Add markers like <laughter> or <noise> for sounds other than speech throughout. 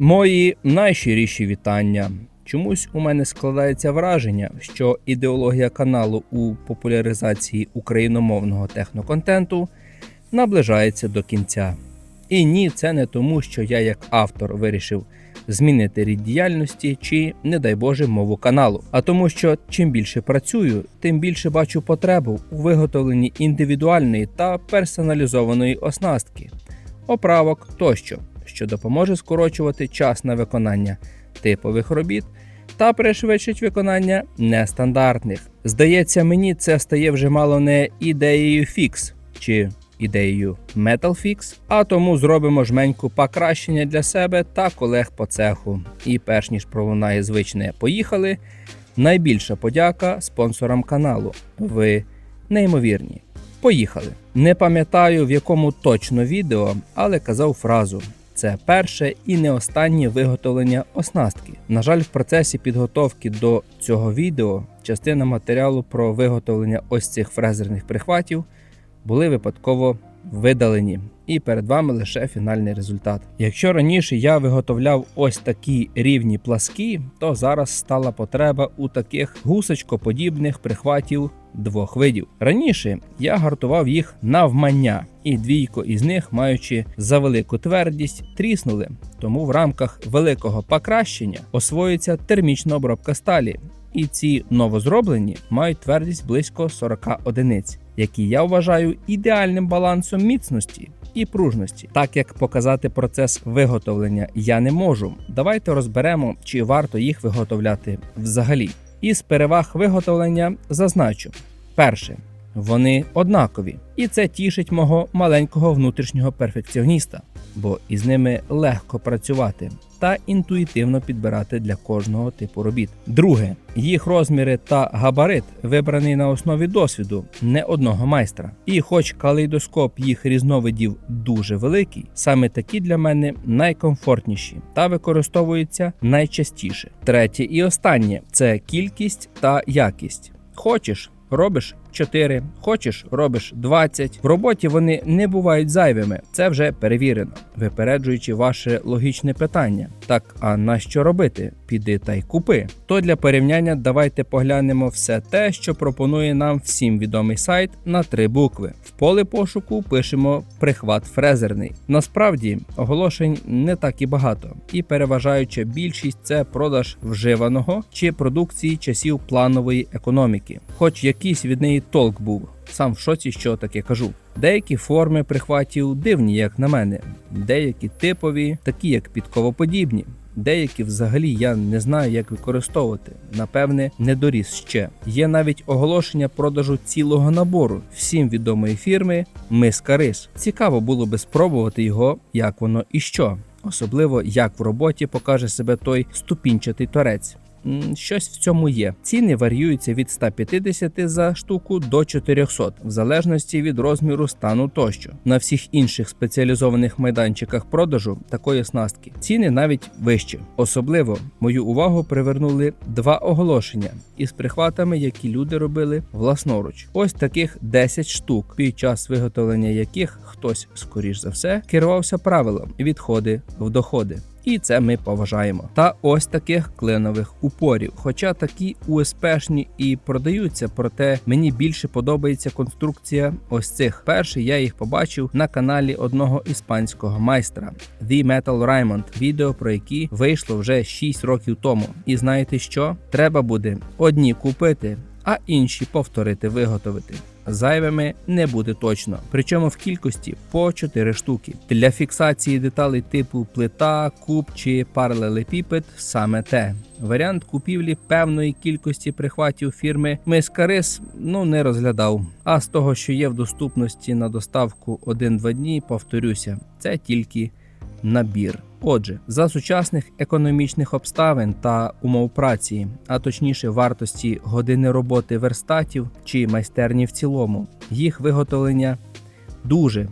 Мої найщиріші вітання. Чомусь у мене складається враження, що ідеологія каналу у популяризації україномовного техноконтенту наближається до кінця. І ні, це не тому, що я як автор вирішив змінити рід діяльності чи, не дай Боже, мову каналу, а тому, що чим більше працюю, тим більше бачу потребу у виготовленні індивідуальної та персоналізованої оснастки, оправок тощо, що допоможе скорочувати час на виконання типових робіт та пришвидшить виконання нестандартних. Здається, мені це стає вже мало не ідеєю фікс чи ідеєю Metal Fix, а тому зробимо жменьку покращення для себе та колег по цеху. І перш ніж пролунає звичне поїхали. Найбільша подяка спонсорам каналу. Ви неймовірні. Поїхали. Не пам'ятаю в якому точно відео, але казав фразу: це перше і не останнє виготовлення оснастки. На жаль, в процесі підготовки до цього відео частина матеріалу про виготовлення ось цих фрезерних прихватів були випадково видалені. І перед вами лише фінальний результат. Якщо раніше я виготовляв ось такі рівні пласкі, то зараз стала потреба у таких гусочкоподібних прихватів двох видів. Раніше я гартував їх навмання, і двійко із них, маючи за велику твердість, тріснули. Тому в рамках великого покращення освоюється термічна обробка сталі. І ці новозроблені мають твердість близько 40 одиниць, які я вважаю ідеальним балансом міцності і пружності. Так як показати процес виготовлення я не можу. Давайте розберемо, чи варто їх виготовляти взагалі. Із переваг виготовлення зазначу: перше, вони однакові, і це тішить мого маленького внутрішнього перфекціоніста, бо із ними легко працювати та інтуїтивно підбирати для кожного типу робіт. Друге, їх розміри та габарит вибраний на основі досвіду не одного майстра. І, хоч калейдоскоп їх різновидів дуже великий, саме такі для мене найкомфортніші та використовуються найчастіше. Третє і останнє це кількість та якість. Хочеш, робиш 4, хочеш, робиш 20. В роботі вони не бувають зайвими. Це вже перевірено, випереджуючи ваше логічне питання. Так, а на що робити? Піди та й купи. То для порівняння давайте поглянемо все те, що пропонує нам всім відомий сайт на три букви. В поле пошуку пишемо прихват фрезерний. Насправді оголошень не так і багато, і переважаюча більшість це продаж вживаного чи продукції часів планової економіки, хоч якийсь від неї толк був. Сам в шоці, що таке кажу. Деякі форми прихватів дивні, як на мене, деякі типові, такі як підковоподібні. Деякі взагалі я не знаю, як використовувати. Напевне, не доріс ще. Є навіть оголошення продажу цілого набору всім відомої фірми Миска Рис. Цікаво було би спробувати його, як воно і що. Особливо як в роботі покаже себе той ступінчатий торець. Щось в цьому є. Ціни варіюються від 150 за штуку до 400, в залежності від розміру стану тощо. На всіх інших спеціалізованих майданчиках продажу такої оснастки ціни навіть вищі. Особливо мою увагу привернули два оголошення із прихватами, які люди робили власноруч. Ось таких 10 штук, під час виготовлення яких хтось, скоріш за все, керувався правилом відходи в доходи. І це ми поважаємо. Та ось таких клинових упорів. Хоча такі УСПшні і продаються, проте мені більше подобається конструкція ось цих. Перший я їх побачив на каналі одного іспанського майстра The Metal Raymond, відео про які вийшло вже 6 років тому. І знаєте що? Треба буде одні купити, а інші повторити виготовити. Зайвими не буде точно, причому в кількості по 4 штуки. Для фіксації деталей типу плита, куб чи паралелепіпед саме те. Варіант купівлі певної кількості прихватів фірми Мискарис ну не розглядав. А з того, що є в доступності на доставку 1-2 дні, повторюся, це тільки набір. Отже, за сучасних економічних обставин та умов праці, а точніше вартості години роботи верстатів чи майстерні в цілому, їх виготовлення дуже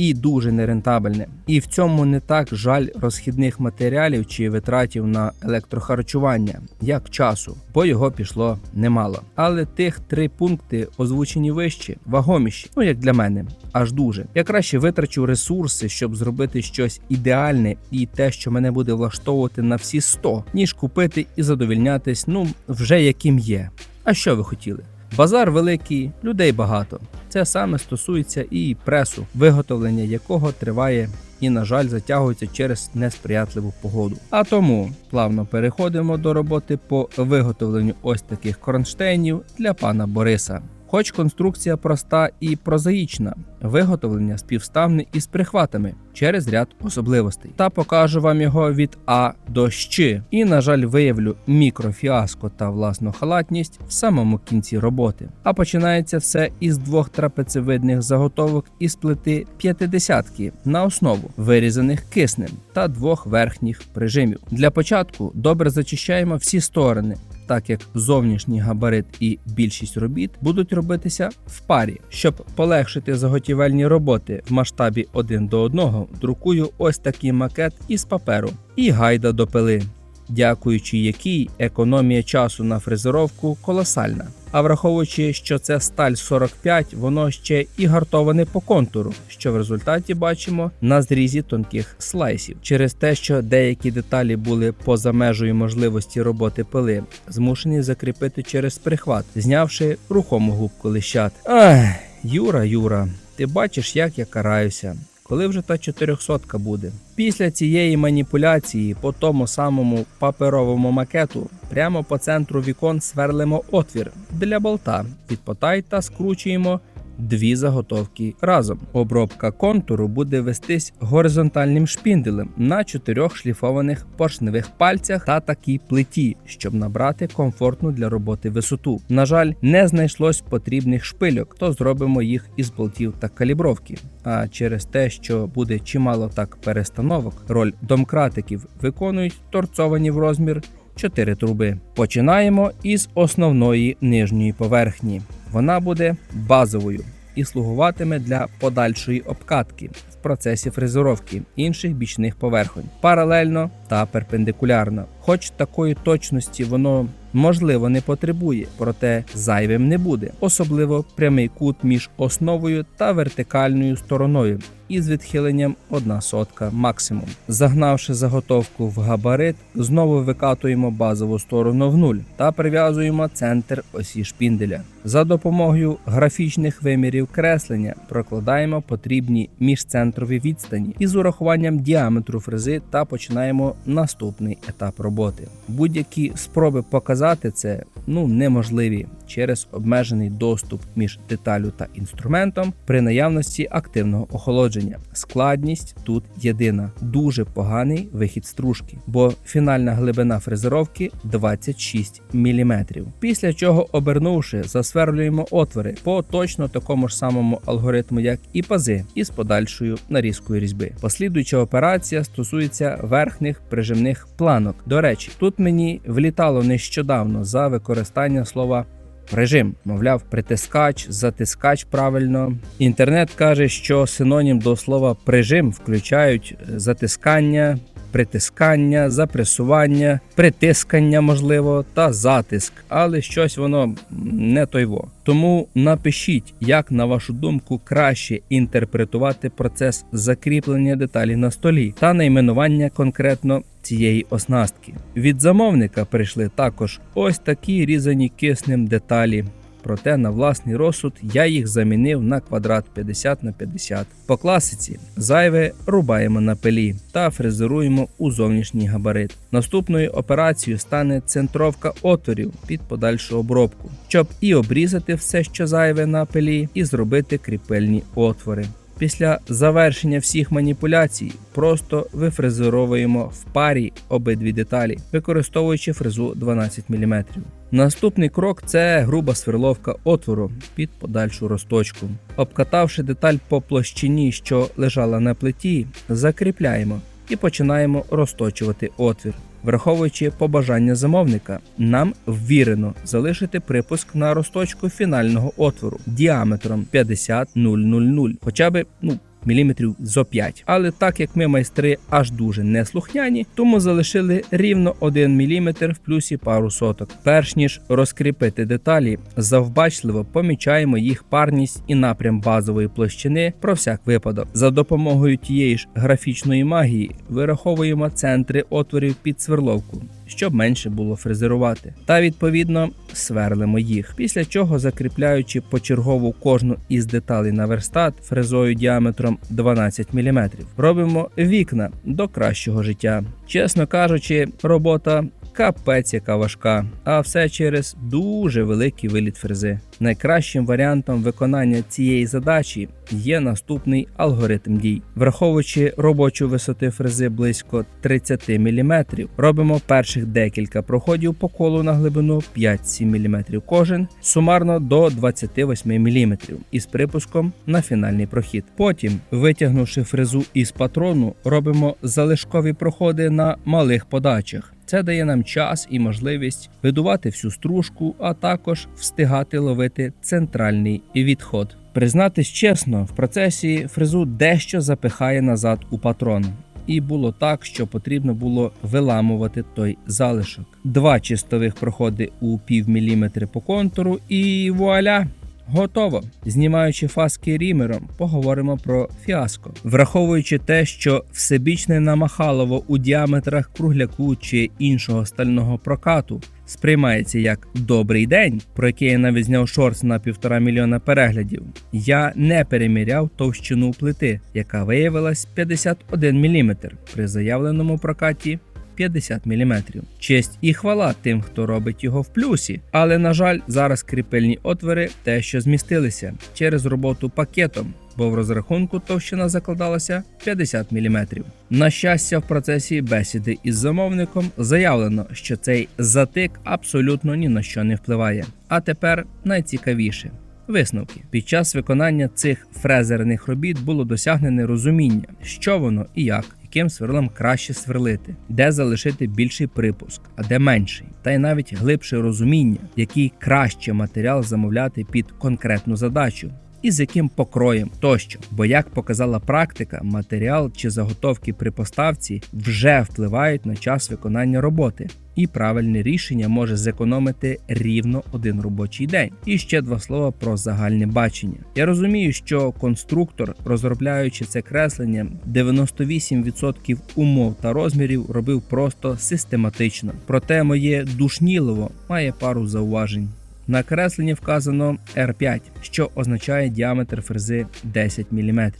і дуже нерентабельне. І в цьому не так жаль розхідних матеріалів чи витратів на електрохарчування, як часу, бо його пішло немало. Але тих три пункти озвучені вище, вагоміші, ну як для мене, аж дуже. Я краще витрачу ресурси, щоб зробити щось ідеальне і те, що мене буде влаштовувати на всі 100, ніж купити і задовільнятись, ну вже яким є. А що ви хотіли? Базар великий, людей багато. Це саме стосується і пресу, виготовлення якого триває і, на жаль, затягується через несприятливу погоду. А тому плавно переходимо до роботи по виготовленню ось таких кронштейнів для пана Бориса. Хоч конструкція проста і прозаїчна, виготовлення співставне із прихватами через ряд особливостей. Та покажу вам його від А до Щ. І, на жаль, виявлю мікрофіаско та власну халатність в самому кінці роботи. А починається все із двох трапецевидних заготовок із плити п'ятидесятки на основу, вирізаних киснем та двох верхніх прижимів. Для початку добре зачищаємо всі сторони так як зовнішній габарит і більшість робіт будуть робитися в парі. Щоб полегшити заготівельні роботи в масштабі 1 до 1, друкую ось такий макет із паперу і гайда до пили дякуючи якій економія часу на фрезеровку колосальна. А враховуючи, що це сталь 45, воно ще і гартоване по контуру, що в результаті бачимо на зрізі тонких слайсів. Через те, що деякі деталі були поза межею можливості роботи пили, змушені закріпити через прихват, знявши рухому губку лищат. Ах, Юра, Юра, ти бачиш, як я караюся коли вже та 400 буде. Після цієї маніпуляції по тому самому паперовому макету прямо по центру вікон сверлимо отвір для болта, підпотай та скручуємо дві заготовки разом. Обробка контуру буде вестись горизонтальним шпінделем на чотирьох шліфованих поршневих пальцях та такій плиті, щоб набрати комфортну для роботи висоту. На жаль, не знайшлось потрібних шпильок, то зробимо їх із болтів та калібровки. А через те, що буде чимало так перестановок, роль домкратиків виконують торцовані в розмір. 4 труби. Починаємо із основної нижньої поверхні. Вона буде базовою і слугуватиме для подальшої обкатки в процесі фрезеровки інших бічних поверхонь паралельно та перпендикулярно. Хоч такої точності воно можливо не потребує, проте зайвим не буде, особливо прямий кут між основою та вертикальною стороною із відхиленням 1 сотка максимум. Загнавши заготовку в габарит, знову викатуємо базову сторону в нуль та прив'язуємо центр осі шпінделя. За допомогою графічних вимірів креслення прокладаємо потрібні міжцентрові відстані із урахуванням діаметру фрези та починаємо наступний етап роботи. Будь-які спроби показати це ну неможливі через обмежений доступ між деталю та інструментом при наявності активного охолодження. Складність тут єдина, дуже поганий вихід стружки, бо фінальна глибина фрезеровки 26 мм. Після чого, обернувши, засверлюємо отвори по точно такому ж самому алгоритму, як і пази, із подальшою нарізкою різьби. Послідуюча операція стосується верхніх прижимних планок. До речі, тут мені влітало нещодавно за використання слова режим, мовляв, притискач, затискач правильно. Інтернет каже, що синонім до слова прижим включають затискання, притискання, запресування, притискання, можливо, та затиск, але щось воно не тойво. Тому напишіть, як на вашу думку краще інтерпретувати процес закріплення деталі на столі та найменування конкретно цієї оснастки. Від замовника прийшли також ось такі різані киснем деталі проте на власний розсуд я їх замінив на квадрат 50 на 50. По класиці зайве рубаємо на пилі та фрезеруємо у зовнішній габарит. Наступною операцією стане центровка отворів під подальшу обробку, щоб і обрізати все, що зайве на пилі, і зробити кріпельні отвори. Після завершення всіх маніпуляцій просто вифрезеровуємо в парі обидві деталі, використовуючи фрезу 12 мм. Наступний крок це груба сверловка отвору під подальшу розточку. Обкатавши деталь по площині, що лежала на плиті, закріпляємо і починаємо розточувати отвір. Враховуючи побажання замовника, нам ввірено залишити припуск на розточку фінального отвору діаметром 50 000, хоча б ну мм зо 5. Але так як ми майстри аж дуже неслухняні, тому залишили рівно 1 мм в плюсі пару соток. Перш ніж розкріпити деталі, завбачливо помічаємо їх парність і напрям базової площини про всяк випадок. За допомогою тієї ж графічної магії вираховуємо центри отворів під сверловку. Щоб менше було фрезерувати, та відповідно сверлимо їх. Після чого, закріпляючи почергову кожну із деталей на верстат фрезою діаметром 12 мм, робимо вікна до кращого життя. Чесно кажучи, робота капець яка важка, а все через дуже великий виліт фрези. Найкращим варіантом виконання цієї задачі є наступний алгоритм дій. Враховуючи робочу висоти фрези близько 30 мм, робимо перших декілька проходів по колу на глибину 5-7 мм кожен, сумарно до 28 мм із припуском на фінальний прохід. Потім, витягнувши фрезу із патрону, робимо залишкові проходи на малих подачах. Це дає нам час і можливість видувати всю стружку, а також встигати ловити центральний відход. Признатись чесно, в процесі фрезу дещо запихає назад у патрон. І було так, що потрібно було виламувати той залишок. Два чистових проходи у пів міліметри по контуру, і вуаля! Готово. Знімаючи фаски рімером, поговоримо про фіаско. Враховуючи те, що всебічне намахалово у діаметрах кругляку чи іншого стального прокату сприймається як добрий день, про який я навіть зняв шорт на півтора мільйона переглядів. Я не переміряв товщину плити, яка виявилась 51 мм при заявленому прокаті 50 мм. Честь і хвала тим, хто робить його в плюсі, але на жаль, зараз кріпельні отвори те, що змістилися через роботу пакетом. Бо в розрахунку товщина закладалася 50 мм. На щастя, в процесі бесіди із замовником заявлено, що цей затик абсолютно ні на що не впливає. А тепер найцікавіше. Висновки під час виконання цих фрезерних робіт було досягнене розуміння, що воно і як, яким сверлом краще сверлити, де залишити більший припуск, а де менший, та й навіть глибше розуміння, який краще матеріал замовляти під конкретну задачу. І з яким покроєм тощо, бо як показала практика, матеріал чи заготовки при поставці вже впливають на час виконання роботи, і правильне рішення може зекономити рівно один робочий день. І ще два слова про загальне бачення. Я розумію, що конструктор, розробляючи це креслення, 98% умов та розмірів робив просто систематично. Проте моє душнілово має пару зауважень. На кресленні вказано R5, що означає діаметр фрези 10 мм.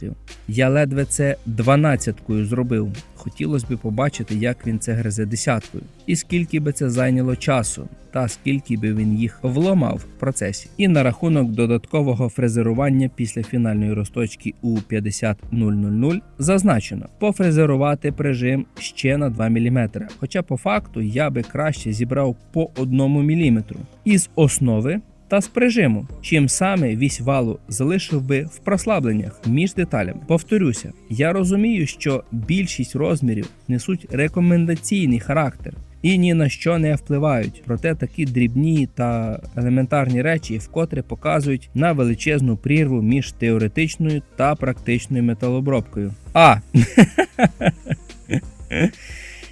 Я ледве це 12-кою зробив. Хотілося б побачити, як він це гризе десяткою, і скільки би це зайняло часу, та скільки би він їх вломав в процесі. І на рахунок додаткового фрезерування після фінальної розточки у 50000 зазначено пофрезерувати прижим ще на 2 мм. Хоча по факту я би краще зібрав по 1 мм із основи та з прижиму, чим саме вісь валу залишив би в прослабленнях між деталями. Повторюся, я розумію, що більшість розмірів несуть рекомендаційний характер. І ні на що не впливають, проте такі дрібні та елементарні речі вкотре показують на величезну прірву між теоретичною та практичною металобробкою. А <laughs>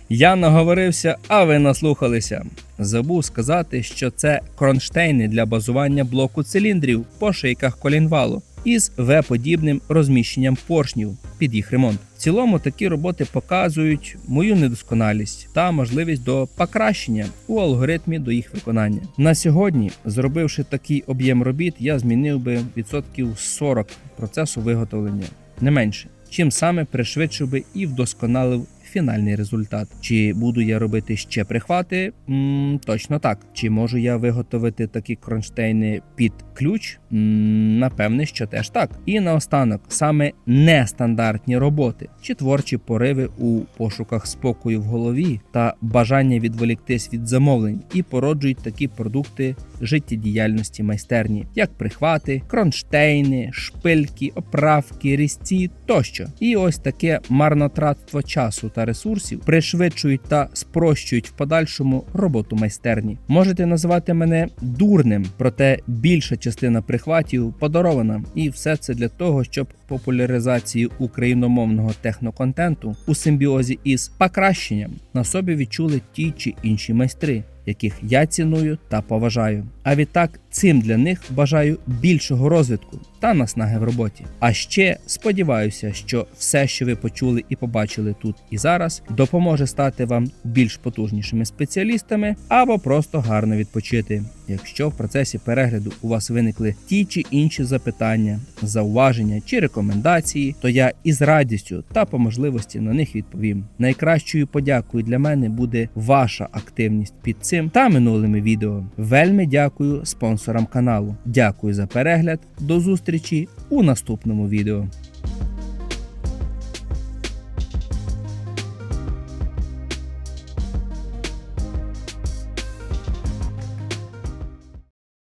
я наговорився, а ви наслухалися. Забув сказати, що це кронштейни для базування блоку циліндрів по шийках колінвалу із В-подібним розміщенням поршнів під їх ремонт. В цілому такі роботи показують мою недосконалість та можливість до покращення у алгоритмі до їх виконання. На сьогодні, зробивши такий об'єм робіт, я змінив би відсотків 40 процесу виготовлення, не менше. Чим саме пришвидшив би і вдосконалив фінальний результат. Чи буду я робити ще прихвати? М, точно так. Чи можу я виготовити такі кронштейни під ключ? М, напевне, що теж так. І наостанок саме нестандартні роботи чи творчі пориви у пошуках спокою в голові та бажання відволіктись від замовлень і породжують такі продукти життєдіяльності майстерні, як прихвати, кронштейни, шпильки, оправки, різці тощо. І ось таке марнотратство часу та ресурсів пришвидшують та спрощують в подальшому роботу майстерні. Можете називати мене дурним, проте більша частина прихватів подарована, і все це для того, щоб популяризацію україномовного техноконтенту у симбіозі із покращенням на собі відчули ті чи інші майстри, яких я ціную та поважаю. А відтак цим для них бажаю більшого розвитку та наснаги в роботі. А ще сподіваюся, що все, що ви почули і побачили тут і зараз, допоможе стати вам більш потужнішими спеціалістами або просто гарно відпочити. Якщо в процесі перегляду у вас виникли ті чи інші запитання, зауваження чи рекомендації, то я із радістю та по можливості на них відповім. Найкращою подякою для мене буде ваша активність під цим та минулими відео. Вельми дякую спонсорам каналу. Дякую за перегляд. До зустрічі у наступному відео.